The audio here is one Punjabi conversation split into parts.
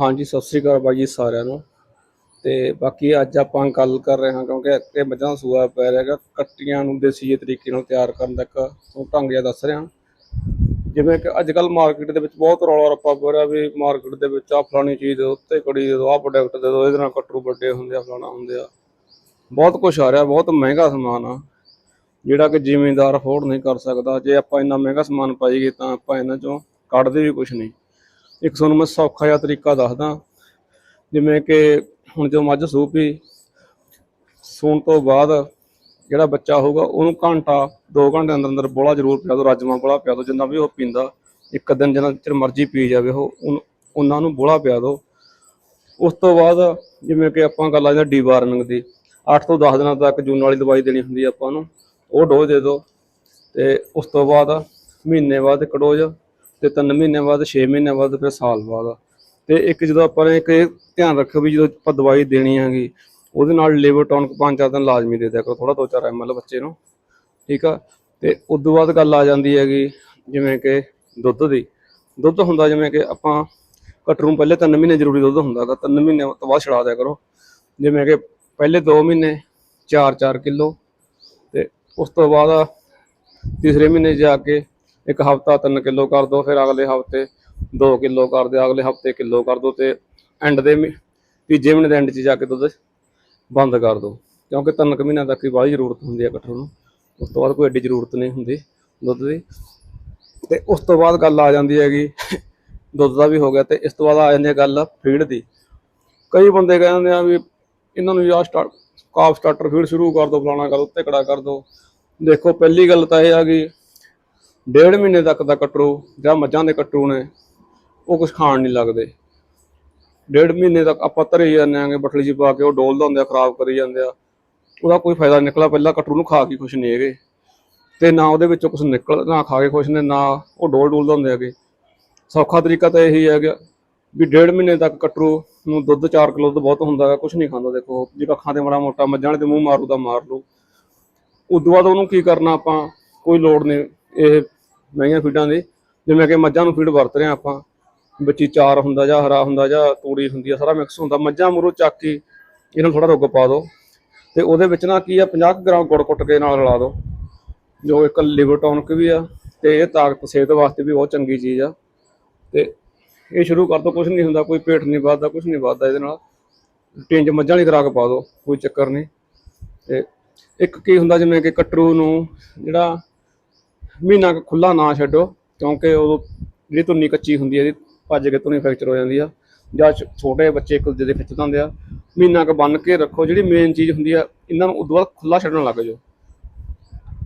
ਹਾਂਜੀ, ਸਤਿ ਸ੍ਰੀ ਅਕਾਲ ਬਾਈ ਜੀ ਸਾਰਿਆਂ ਨੂੰ। ਤੇ ਬਾਕੀ ਅੱਜ ਆਪਾਂ ਗੱਲ ਕਰ ਰਹੇ ਹਾਂ, ਕਿਉਂਕਿ ਇਹ ਮੱਝਾਂ ਸੂਆ ਪੈ ਰਿਹਾ ਕੱਟੀਆਂ ਨੂੰ ਦੇਸੀ ਤਰੀਕੇ ਨਾਲ ਤਿਆਰ ਕਰਨ ਦਾ ਇੱਕ ਢੰਗ ਜਿਹਾ ਦੱਸ ਰਿਹਾ। ਜਿਵੇਂ ਕਿ ਅੱਜ ਕੱਲ ਮਾਰਕੀਟ ਦੇ ਵਿੱਚ ਬਹੁਤ ਰੌਲਾ ਰੱਪਾ ਪੈ ਰਿਹਾ ਵੀ ਮਾਰਕੀਟ ਦੇ ਵਿੱਚ ਆ ਫਲਾਣੀ ਚੀਜ਼ ਦੇ ਉੱਤੇ ਕੜੀ ਦੇ ਦਿਓ ਆਹ ਪ੍ਰੋਡਕਟ ਦੇ ਦਿਓ ਇਹਦੇ ਨਾਲ ਕਟਰੂ ਵੱਡੇ ਹੁੰਦੇ ਆ, ਫਲਾਣਾ ਹੁੰਦੇ ਆ। ਬਹੁਤ ਕੁਝ ਆ ਰਿਹਾ, ਬਹੁਤ ਮਹਿੰਗਾ ਸਮਾਨ ਆ। ਜਿਹੜਾ ਕਿ ਜ਼ਿਮੀਂਦਾਰ ਅਫੋਰਡ ਨਹੀਂ ਕਰ ਸਕਦਾ। ਜੇ ਆਪਾਂ ਇੰਨਾ ਮਹਿੰਗਾ ਸਮਾਨ ਪਾਈਏ ਤਾਂ ਆਪਾਂ ਇਹਨਾਂ ਚੋਂ ਕੱਢਦੇ ਵੀ ਕੁਝ ਨਹੀਂ। ਇੱਕ ਤੁਹਾਨੂੰ ਮੈਂ ਸੌਖਾ ਜਿਹਾ ਤਰੀਕਾ ਦੱਸਦਾ। ਜਿਵੇਂ ਕਿ ਹੁਣ ਜੋ ਮੱਝ ਸੂਪੀ, ਸੂਣ ਤੋਂ ਬਾਅਦ ਜਿਹੜਾ ਬੱਚਾ ਹੋਊਗਾ, ਉਹਨੂੰ ਘੰਟਾ 2 ਘੰਟੇ ਅੰਦਰ ਅੰਦਰ ਬੋਲਾ ਜ਼ਰੂਰ ਪਿਆ ਦਿਓ, ਰਾਜਮਾ ਬੋਲਾ ਪਿਆ ਦਿਓ, ਜਿੰਨਾ ਵੀ ਉਹ ਪੀਂਦਾ, ਇੱਕ ਦਿਨ ਜਿੰਨਾ ਚਿਰ ਮਰਜ਼ੀ ਪੀ ਜਾਵੇ ਉਹ ਉਹਨਾਂ ਨੂੰ ਬੋਲਾ ਪਿਆ ਦਿਓ। ਉਸ ਤੋਂ ਬਾਅਦ ਜਿਵੇਂ ਕਿ ਆਪਾਂ ਗੱਲ ਆ ਡੀ ਵਾਰਨਿੰਗ ਦੀ 8 ਤੋਂ 10 ਦਿਨਾਂ ਤੱਕ ਜੂਨ ਵਾਲੀ ਦਵਾਈ ਦੇਣੀ ਹੁੰਦੀ ਆਪਾਂ ਨੂੰ, ਉਹ ਡੋਜ਼ ਦੇ ਦਿਓ। ਤੇ ਉਸ ਤੋਂ ਬਾਅਦ ਮਹੀਨੇ ਬਾਅਦ ਇੱਕ ਡੋਜ਼ ਤੇ 3 ਮਹੀਨੇ ਬਾਅਦ 6 ਮਹੀਨੇ ਬਾਅਦ, ਫਿਰ ਸਾਲ ਬਾਅਦ। ਤੇ ਇੱਕ ਜਦੋਂ ਆਪਾਂ ਨੇ ਇੱਕ ਇਹ ਧਿਆਨ ਰੱਖੋ ਵੀ ਜਦੋਂ ਆਪਾਂ ਦਵਾਈ ਦੇਣੀ ਹੈਗੀ, ਉਹਦੇ ਨਾਲ ਲਿਵਰ ਟੌਨਕ ਪੰਜ ਚਾਰ ਦਿਨ ਲਾਜ਼ਮੀ ਦੇ ਦਿਆ ਕਰੋ ਥੋੜਾ 2-4 ਐਮਐਲ ਬੱਚੇ ਨੂੰ, ਠੀਕ ਆ? ਤੇ ਉਸ ਤੋਂ ਬਾਅਦ ਗੱਲ ਆ ਜਾਂਦੀ ਹੈਗੀ, ਜਿਵੇਂ ਕਿ ਦੁੱਧ ਦੀ। ਦੁੱਧ ਹੁੰਦਾ ਜਿਵੇਂ ਕਿ ਆਪਾਂ ਕਟਰੂ ਪਹਿਲੇ 3 ਮਹੀਨੇ ਜ਼ਰੂਰੀ ਦੁੱਧ ਹੁੰਦਾ ਗਾ 3 ਮਹੀਨੇ ਤੋਂ ਬਾਅਦ ਛਡਾ ਦਿਆ ਕਰੋ। ਜਿਵੇਂ ਕਿ ਪਹਿਲੇ 2 ਮਹੀਨੇ 4-4 ਕਿਲੋ, ਤੇ ਉਸ ਤੋਂ ਬਾਅਦ ਤੀਸਰੇ ਮਹੀਨੇ ਜਾ ਕੇ ਇੱਕ ਹਫਤਾ 3 ਕਿਲੋ ਕਰ ਦੋ, ਫਿਰ ਅਗਲੇ ਹਫ਼ਤੇ 2 ਕਿਲੋ ਕਰ ਦਿਓ, ਅਗਲੇ ਹਫ਼ਤੇ ਕਿਲੋ ਕਰ ਦੋ ਤੇ ਐਂਡ ਦੇ ਮਹੀ- ਤੀਜੇ ਮਹੀਨੇ ਦੇ ਐਂਡ 'ਚ ਜਾ ਕੇ ਦੁੱਧ ਬੰਦ ਕਰ ਦੋ। ਕਿਉਂਕਿ ਤਿੰਨ ਕੁ ਮਹੀਨਿਆਂ ਤੱਕ ਹੀ ਬਾਹਲੀ ਜ਼ਰੂਰਤ ਹੁੰਦੀ ਹੈ ਕਟਰੂ ਨੂੰ। ਉਸ ਤੋਂ ਬਾਅਦ ਕੋਈ ਐਡੀ ਜ਼ਰੂਰਤ ਨਹੀਂ ਹੁੰਦੀ ਦੁੱਧ ਦੀ। ਤੇ ਉਸ ਤੋਂ ਬਾਅਦ ਗੱਲ ਆ ਜਾਂਦੀ ਹੈਗੀ, ਦੁੱਧ ਦਾ ਵੀ ਹੋ ਗਿਆ ਤੇ ਇਸ ਤੋਂ ਬਾਅਦ ਆ ਜਾਂਦੀ ਹੈ ਗੱਲ ਫੀਡ ਦੀ। ਕਈ ਬੰਦੇ ਕਹਿੰਦੇ ਆ ਵੀ ਇਹਨਾਂ ਨੂੰ ਯਾ ਸਟਾਰਟ, ਕਾਫ ਸਟਾਰਟਰ ਫੀਡ ਸ਼ੁਰੂ ਕਰ ਦੋ, ਫਲਾਣਾ ਕਰ ਦੋ ਉੱਤੇ ਕਰ ਦੋ। ਦੇਖੋ, ਪਹਿਲੀ ਗੱਲ ਤਾਂ ਇਹ ਆ ਗਈ ਡੇਢ ਮਹੀਨੇ ਤੱਕ ਦਾ ਕਟਰੂ, ਜਾਂ ਮੱਝਾਂ ਦੇ ਕਟਰੂ ਨੇ, ਉਹ ਕੁਝ ਖਾਣ ਨਹੀਂ ਲੱਗਦੇ। ਡੇਢ ਮਹੀਨੇ ਤੱਕ ਆਪਾਂ ਧਰੇ ਜਾਂਦੇ ਆਂਗੇ, ਬਟਲੀ 'ਚ ਪਾ ਕੇ ਉਹ ਡੋਲਦਾ ਹੁੰਦੇ ਆ ਖਰਾਬ ਕਰੀ ਜਾਂਦੇ ਆ। ਉਹਦਾ ਕੋਈ ਫਾਇਦਾ ਨੀ ਨਿਕਲਾ ਪਹਿਲਾਂ ਕਟਰੂ ਨੂੰ ਖਾ ਕੇ ਖੁਸ਼ ਨਹੀਂ ਹੈਗੇ। ਤੇ ਨਾ ਉਹਦੇ ਵਿੱਚੋਂ ਕੁਝ ਨਿਕਲ, ਨਾ ਖਾ ਕੇ ਖੁਸ਼ ਨੇ, ਨਾ ਉਹ ਡੋਲ ਡੋਲਦਾ ਹੁੰਦੇ ਹੈਗੇ। ਸੌਖਾ ਤਰੀਕਾ ਤਾਂ ਇਹੀ ਹੈਗਾ ਵੀ ਡੇਢ ਮਹੀਨੇ ਤੱਕ ਕਟਰੂ ਨੂੰ ਦੁੱਧ 4 ਕਿਲੋ ਤੋਂ ਬਹੁਤ ਹੁੰਦਾ ਹੈਗਾ ਕੁਝ ਨਹੀਂ ਖਾਂਦਾ। ਦੇਖੋ, ਜੇ ਅੱਖਾਂ ਤੇ ਮਾੜਾ ਮੋਟਾ ਮੱਝਾਂ ਵਾਲੇ ਤੇ ਮੂੰਹ ਮਾਰੂ ਤਾਂ ਮਾਰ ਲੂ ਉਦੋਂ ਬਾਅਦ ਉਹਨੂੰ ਕੀ ਕਰਨਾ ਆਪਾਂ, ਕੋਈ ਲੋੜ ਨਹੀਂ ਇਹ ਮਹਿੰਗੀਆਂ ਫੀਡਾਂ ਦੀ ਜਿਵੇਂ ਕਿ ਮੱਝਾਂ ਨੂੰ ਫੀਡ ਵਰਤ ਰਹੇ ਹਾਂ ਆਪਾਂ। ਵਿੱਚ ਹੀ ਚਾਰ ਹੁੰਦਾ ਜਾਂ ਹਰਾ ਹੁੰਦਾ ਜਾਂ ਤੂੜੀ ਹੁੰਦੀ ਆ, ਸਾਰਾ ਮਿਕਸ ਹੁੰਦਾ। ਮੱਝਾਂ ਮੁਰੂ ਚੱਕ ਕੇ ਇਹਨਾਂ ਨੂੰ ਥੋੜਾ ਰੁੱਗ ਪਾ ਦਿਓ। ਤੇ ਉਹਦੇ ਵਿੱਚ ਨਾ ਕੀ ਆ 50 ਕੁ ਗ੍ਰਾਮ ਗੁੜ ਕੁੱਟ ਕੇ ਨਾਲ ਰਲਾ ਦਿਓ। ਜੋ ਇੱਕ ਲਿਵਰ ਟੌਨਕ ਵੀ ਆ, ਤੇ ਇਹ ਤਾਕਤ ਸਿਹਤ ਵਾਸਤੇ ਵੀ ਬਹੁਤ ਚੰਗੀ ਚੀਜ਼ ਆ। ਤੇ ਇਹ ਸ਼ੁਰੂ ਕਰ ਦੋ ਕੁਝ ਨਹੀਂ ਹੁੰਦਾ, ਕੋਈ ਪੇਟ ਨਹੀਂ ਵੱਧਦਾ ਕੁਝ ਨਹੀਂ ਵੱਧਦਾ ਇਹਦੇ ਨਾਲ। ਟਿੰਜ ਮੱਝਾਂ ਵਾਲੀ ਖੁਰਾਕ ਪਾ ਦਿਓ, ਕੋਈ ਚੱਕਰ ਨਹੀਂ। ਤੇ ਇੱਕ ਕੀ ਹੁੰਦਾ, ਜਿਵੇਂ ਕਿ ਕਟਰੂ ਨੂੰ ਜਿਹੜਾ ਮਹੀਨਾ ਖੁੱਲਾ ਨਾ ਛੱਡੋ, ਕਿਉਂਕਿ ਉਦੋਂ ਜਿਹੜੀ ਧੁੰਨੀ ਕੱਚੀ ਹੁੰਦੀ ਹੈ, ਇਹਦੀ ਭੱਜ ਕੇ ਧੁੰਨੀ ਫ੍ਰੈਕਚਰ ਹੋ ਜਾਂਦੀ ਆ, ਜਾਂ ਛ- ਛੋਟੇ ਬੱਚੇ ਇੱਕ ਦੂਜੇ ਦੇ ਖਿੱਚ ਦਿੰਦੇ ਆ। ਮਹੀਨਾ ਕ ਬੰਨ ਕੇ ਰੱਖੋ, ਜਿਹੜੀ ਮੇਨ ਚੀਜ਼ ਹੁੰਦੀ ਆ, ਇਹਨਾਂ ਨੂੰ ਉਦੋਂ ਬਾਅਦ ਖੁੱਲਾ ਛੱਡਣ ਲੱਗ ਜਾਓ।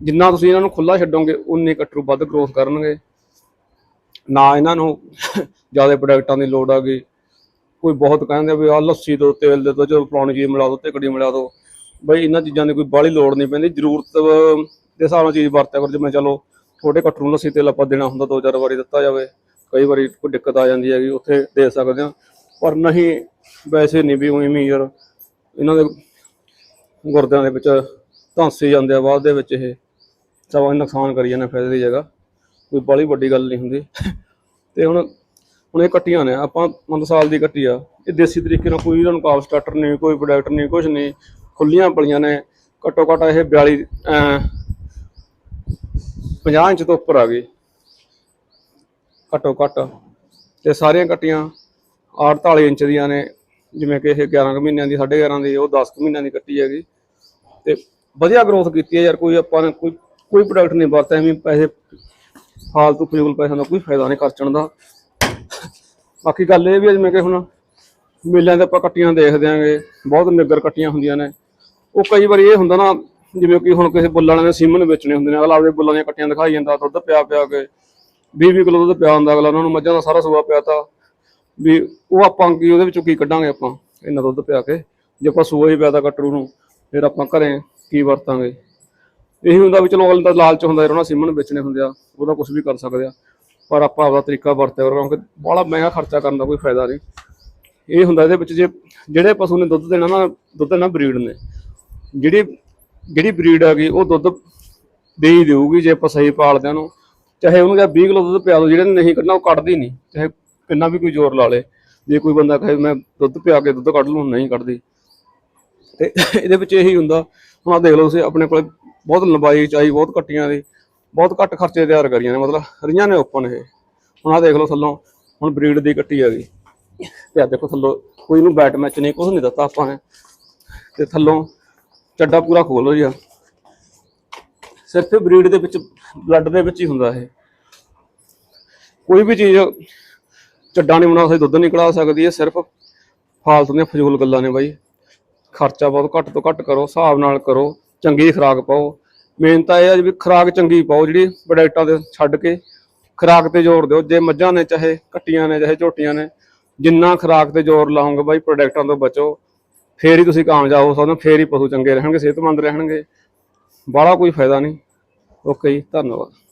ਜਿੰਨਾ ਤੁਸੀਂ ਇਹਨਾਂ ਨੂੰ ਖੁੱਲਾ ਛੱਡੋਗੇ ਉਨੇ ਕਟਰੂ ਵੱਧ ਗਰੋਥ ਕਰਨਗੇ। ਨਾ ਇਹਨਾਂ ਨੂੰ ਜ਼ਿਆਦਾ ਪ੍ਰੋਡਕਟਾਂ ਦੀ ਲੋੜ ਆ ਗਈ। ਕੋਈ ਬਹੁਤ ਕਹਿੰਦੇ ਵੀ ਆ ਲੱਸੀ ਦੋ, ਤੇਲ ਦੇ ਦੋ, ਚਲੋ ਫਲਾਣੀ ਚੀਜ਼ ਮਿਲਾ ਦੋ ਤੇ ਕੜੀ ਮਿਲਾ ਦੋ। ਬਈ ਇਹਨਾਂ ਚੀਜ਼ਾਂ ਦੀ ਕੋਈ ਬਾਹਲੀ ਲੋੜ ਨਹੀਂ ਪੈਂਦੀ, ਜ਼ਰੂਰਤ ਦੇ ਹਿਸਾਬ ਨਾਲ ਚੀਜ਼ ਵਰਤਿਆ ਕਰੋ, ਜਿਵੇਂ ਚਲੋ ਛੋਟੇ ਕਟਰੂ ਨੂੰ ਲੱਸੀ ਤੇਲ ਆਪਾਂ ਦੇਣਾ ਹੁੰਦਾ, ਦੋ ਚਾਰ ਵਾਰੀ ਦਿੱਤਾ ਜਾਵੇ, ਕਈ ਵਾਰੀ ਕੋਈ ਦਿੱਕਤ ਆ ਜਾਂਦੀ ਹੈਗੀ, ਉੱਥੇ ਦੇ ਸਕਦੇ ਹਾਂ। ਪਰ ਨਹੀਂ, ਵੈਸੇ ਨਹੀਂ ਵੀ ਉਵੇਂ ਯਾਰ, ਇਹਨਾਂ ਦੇ ਗੁਰਦਿਆਂ ਦੇ ਵਿੱਚ ਧਾਂਸੇ ਜਾਂਦੇ ਆ, ਬਾਅਦ ਦੇ ਵਿੱਚ ਇਹ ਸਭ ਨੁਕਸਾਨ ਕਰੀ ਜਾਂਦੇ ਫਾਇਦੇ ਦੀ ਜਗ੍ਹਾ। ਕੋਈ ਬੜੀ ਵੱਡੀ ਗੱਲ ਨਹੀਂ ਹੁੰਦੀ। ਤੇ ਹੁਣ ਹੁਣ ਇਹ ਕੱਟੀਆਂ ਨੇ, ਆਪਾਂ ਮੰਨ ਸਾਲ ਦੀ ਕੱਟੀ ਆ। ਇਹ ਦੇਸੀ ਤਰੀਕੇ ਨਾਲ ਕੋਈ ਇਹਨਾਂ ਨੂੰ ਕਾਫ ਸਟਾਰਟਰ ਨਹੀਂ, ਕੋਈ ਪ੍ਰੋਡਕਟ ਨਹੀਂ ਕੁਝ ਨਹੀਂ। ਖੁੱਲੀਆਂ ਪਲੀਆਂ ਨੇ, ਘੱਟੋ ਘੱਟ ਇਹ 42 50 ਇੰਚ ਤੋਂ ਉੱਪਰ ਆ ਗਈ। ਘੱਟੋ ਘੱਟ। ਤੇ ਸਾਰੀਆਂ ਕੱਟੀਆਂ 48 ਇੰਚ ਦੀਆਂ ਨੇ। ਜਿਵੇਂ ਕਿ ਇਹ 11 ਕੁ ਮਹੀਨਿਆਂ ਦੀ 11.5 ਦੀ, ਉਹ 10 ਕੁ ਮਹੀਨਿਆਂ ਦੀ ਕੱਟੀ ਹੈਗੀ। ਤੇ ਵਧੀਆ ਗਰੋਥ ਕੀਤੀ ਹੈ ਯਾਰ, ਕੋਈ ਆਪਾਂ ਨੇ ਕੋਈ ਕੋਈ ਪ੍ਰੋਡਕਟ ਨਹੀਂ ਵਰਤਿਆ, ਐਵੇਂ ਪੈਸੇ ਫਾਲਤੂ ਫਜ਼ੂਲ ਪੈਸਿਆਂ ਦਾ ਕੋਈ ਫਾਇਦਾ ਨਹੀਂ ਖਰਚਣ ਦਾ। ਬਾਕੀ ਗੱਲ ਇਹ ਵੀ ਹੈ, ਜਿਵੇਂ ਕਿ ਹੁਣ ਮੇਲਿਆਂ ਤੇ ਆਪਾਂ ਕੱਟੀਆਂ ਦੇਖਦੇ ਆਂਗੇ, ਬਹੁਤ ਨਿੱਗਰ ਕੱਟੀਆਂ ਹੁੰਦੀਆਂ ਨੇ। ਉਹ ਕਈ ਵਾਰੀ ਇਹ ਹੁੰਦਾ ਨਾ ਜਿਵੇਂ ਕਿ ਹੁਣ ਕਿਸੇ ਬੁੱਲਾਂ ਨੇ ਸੀਮਨ ਵੇਚਣੇ ਹੁੰਦੇ ਨੇ, ਅਗਲਾ ਆਪਦੇ ਬੁੱਲਾਂ ਦੀਆਂ ਕੱਟੀਆਂ ਦਿਖਾਈ ਜਾਂਦਾ, ਦੁੱਧ ਪਿਆ ਪਿਆ ਕੇ 20-20 ਕਿਲੋ ਦੁੱਧ ਪਿਆ ਹੁੰਦਾ ਅਗਲਾ, ਉਹਨਾਂ ਨੂੰ ਮੱਝਾਂ ਦਾ ਸਾਰਾ ਸੂਆ ਪਿਆ ਤਾਂ, ਵੀ ਉਹ ਆਪਾਂ ਕੀ, ਉਹਦੇ ਵਿੱਚੋਂ ਕੀ ਕੱਢਾਂਗੇ ਆਪਾਂ, ਇੰਨਾ ਦੁੱਧ ਪਿਆ ਕੇ, ਜੇ ਆਪਾਂ ਸੂਆ ਹੀ ਪਿਆ ਤਾਂ ਨੂੰ, ਫਿਰ ਆਪਾਂ ਘਰੇ ਕੀ ਵਰਤਾਂਗੇ? ਇਹੀ ਹੁੰਦਾ ਵੀ ਚਲੋ ਅਗਲੇ ਦਾ ਲਾਲਚ ਹੁੰਦਾ ਉਹਨਾਂ ਸੀਮਨ ਵੇਚਣੇ ਹੁੰਦੇ ਆ ਉਹਦਾ ਕੁਝ ਵੀ ਕਰ ਸਕਦੇ ਆ, ਪਰ ਆਪਾਂ ਆਪਦਾ ਤਰੀਕਾ ਵਰਤਿਆ ਕਰੋ, ਕਿਉਂਕਿ ਬੜਾ ਮਹਿੰਗਾ ਖਰਚਾ ਕਰਨ ਦਾ ਕੋਈ ਫਾਇਦਾ ਨਹੀਂ। ਇਹ ਹੁੰਦਾ ਇਹਦੇ ਵਿੱਚ ਜੇ, ਜਿਹੜੇ ਪਸ਼ੂ ਨੇ ਦੁੱਧ ਦੇਣਾ ਨਾ, ਦੁੱਧ ਦੇਣਾ ਬਰੀਡ ਨੇ, ਜਿਹੜੀ ਜਿਹੜੀ ਬਰੀਡ ਹੈਗੀ ਉਹ ਦੁੱਧ ਦੇ ਹੀ ਦੇਊਗੀ ਜੇ ਆਪਾਂ ਸਹੀ ਪਾਲਦੇ ਹਾਂ ਉਹਨੂੰ। ਚਾਹੇ ਉਹਨੂੰ ਕਿਹਾ 20 ਕਿਲੋ ਦੁੱਧ ਪਿਆ ਦੋ, ਜਿਹੜੇ ਨਹੀਂ ਕੱਢਣਾ ਉਹ ਕੱਢਦੀ ਨਹੀਂ। ਚਾਹੇ ਕਿੰਨਾ ਵੀ ਕੋਈ ਜ਼ੋਰ ਲਾ ਲੇ, ਜੇ ਕੋਈ ਬੰਦਾ ਕਹੇ ਮੈਂ ਦੁੱਧ ਪਿਆ ਕੇ ਦੁੱਧ ਕੱਢ ਲੂੰ ਨਹੀਂ ਕੱਢਦੀ। ਤੇ ਇਹਦੇ ਵਿੱਚ ਇਹੀ ਹੁੰਦਾ, ਹੁਣ ਆ ਦੇਖ ਲਓ ਤੁਸੀਂ, ਆਪਣੇ ਕੋਲ ਬਹੁਤ ਲੰਬਾਈ ਚਾਈ ਬਹੁਤ ਕੱਟੀਆਂ ਦੀ, ਬਹੁਤ ਘੱਟ ਖਰਚੇ ਤਿਆਰ ਕਰੀਆਂ ਨੇ, ਮਤਲਬ ਰੀਆਂ ਨੇ ਓਪਨ ਇਹ। ਹੁਣ ਆ ਦੇਖ ਲਓ ਥੱਲੋਂ, ਹੁਣ ਬਰੀਡ ਦੀ ਕੱਟੀ ਹੈਗੀ ਤੇ ਆ ਦੇਖੋ ਥੱਲੋਂ, ਕੋਈ ਨੂੰ ਬੈਟ ਮੈਚ ਨਹੀਂ ਕੁਝ ਨਹੀਂ ਦਿੱਤਾ ਆਪਾਂ ਨੇ। ਤੇ ਥੱਲੋਂ ਚੱਡਾ ਪੂਰਾ ਖੋਲ ਲਿਆ ਸਿਰਫ ਬਰੀਡ ਦੇ ਵਿੱਚ ਬਲੱਡ ਦੇ ਵਿੱਚ ਹੀ ਹੁੰਦਾ ਇਹ। ਕੋਈ ਵੀ ਚੀਜ਼ ਚੱਡਾ ਨਹੀਂ ਬਣਾ ਸਕਦੀ ਦੁੱਧ ਨਹੀਂ ਕਢਾ ਸਕਦੀ ਇਹ, ਸਿਰਫ ਫਾਲਤੂ ਦੀਆਂ ਫਜ਼ੂਲ ਗੱਲਾਂ ਨੇ ਬਾਈ। ਖਰਚਾ ਬਹੁਤ ਘੱਟ ਤੋਂ ਘੱਟ ਕਰੋ, ਹਿਸਾਬ ਨਾਲ ਕਰੋ, ਚੰਗੀ ਖੁਰਾਕ ਪਾਓ। ਮੇਨ ਤਾਂ ਇਹ ਹੈ ਵੀ ਖੁਰਾਕ ਚੰਗੀ ਪਾਓ, ਜਿਹੜੀ ਪ੍ਰੋਡਕਟਾਂ ਦੇ ਛੱਡ ਕੇ ਖੁਰਾਕ ਤੇ ਜ਼ੋਰ ਦਿਓ। ਜੇ ਮੱਝਾਂ ਨੇ ਚਾਹੇ ਕੱਟੀਆਂ ਨੇ, ਚਾਹੇ ਝੋਟੀਆਂ ਨੇ, ਜਿੰਨਾ ਖੁਰਾਕ ਤੇ ਜ਼ੋਰ ਲਾਉਂਗੇ ਬਾਈ ਪ੍ਰੋਡਕਟਾਂ ਤੋਂ ਬਚੋ। ਫੇਰ ਹੀ ਤੁਸੀਂ ਕਾਮਯਾਬ ਹੋ ਸਕਦੇ ਹੋ, ਫੇਰ ਹੀ ਪਸ਼ੂ ਚੰਗੇ ਰਹਿਣਗੇ, ਸਿਹਤਮੰਦ ਰਹਿਣਗੇ। ਬਾਹਲਾ ਕੋਈ ਫਾਇਦਾ ਨਹੀਂ। ਓਕੇ ਜੀ, ਧੰਨਵਾਦ।